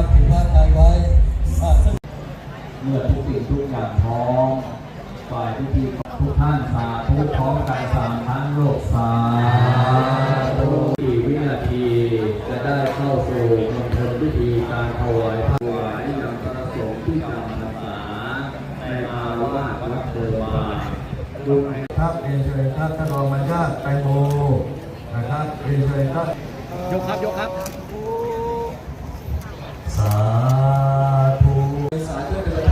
นะครับผิดพลาใดไว้เมื่อทุกสิ่งทุกอย่างพร้อมฝ่ายพิธีทุกท่านสาธุพร้อมกันสามทั้งโลกสาธุกี่วินาทีจะได้เข้าสู่มณฑลพิธีการถวายพระถวายยังพระสงฆ์ที่จำพรรษาในอาวาสวัดเทวาดุงครับเรียนเชิญครับท่านรองบรรยาตแตงโมนะครับเรียนเชิญครับยกครับยกครับ สาธุสายเพื่อเป็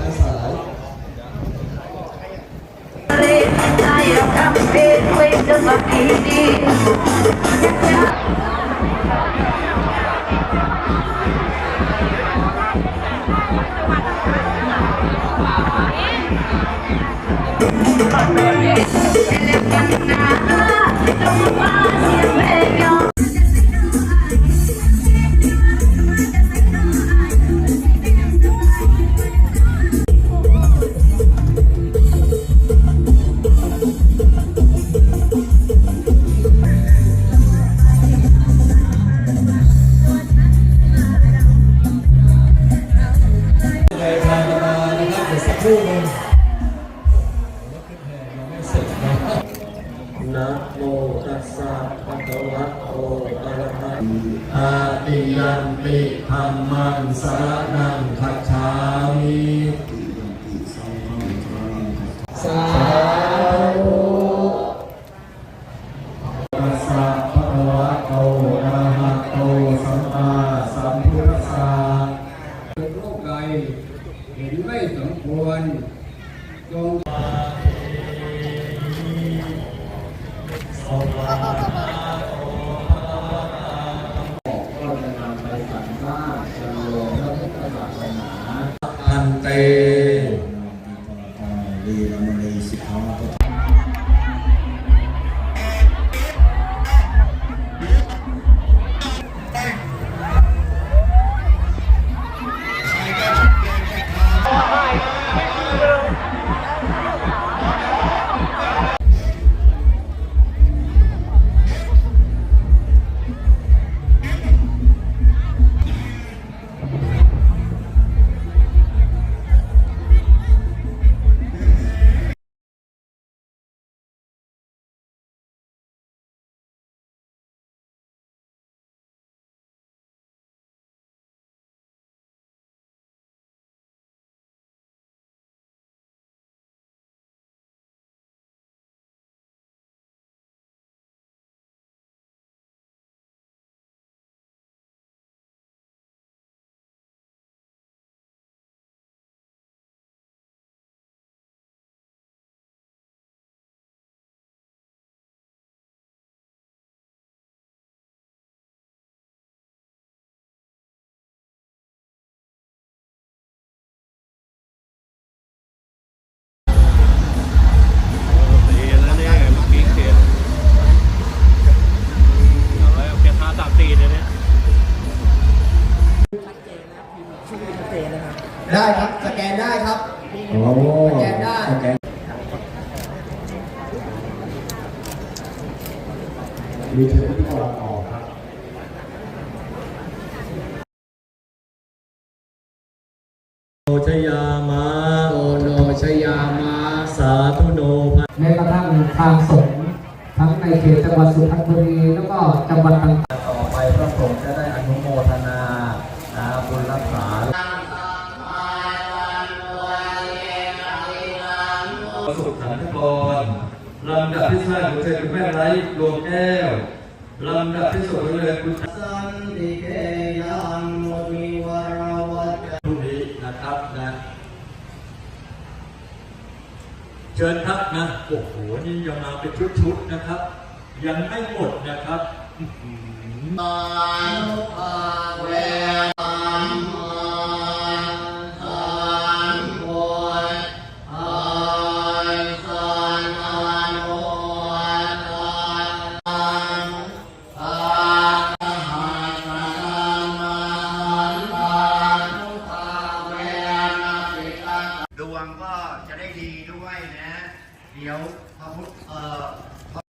คู่หนึ่งไม่เสร็จนะครับนะโมตัสสะภะคะวะโตอะระหะอาติยันติธัมมังสรณังคัจฉามิ เตดีละมณีสิกขาดี ได้ครับสแกนได้ครับโอ้สแกนได้สแกนมีเชิญที่ตะวันออกครับโอชยามาโอโนชยามาสาธุโนภะแม้กระทั่งทางสงฆ์ทั้งในเขตจังหวัดสุพรรณบุรีแล้วก็จังหวัดต่างต่อไปพระสงฆ์จะ สุขขันธกรลำดับที่ห้าของเชิญคุณแม่ไร้ดวงแก้วลำดับที่สุดเลยคุณสันติเกยังมุนิวรวัตพรุ่งนี้นะครับนะเชิญครับนะโอ้โหนี่ยังมาเป็นชุดๆนะครับ ยังไม่หมดนะครับ มานุภาเว ด้วยนะ เดี๋ยวพระพุทธเอ่อ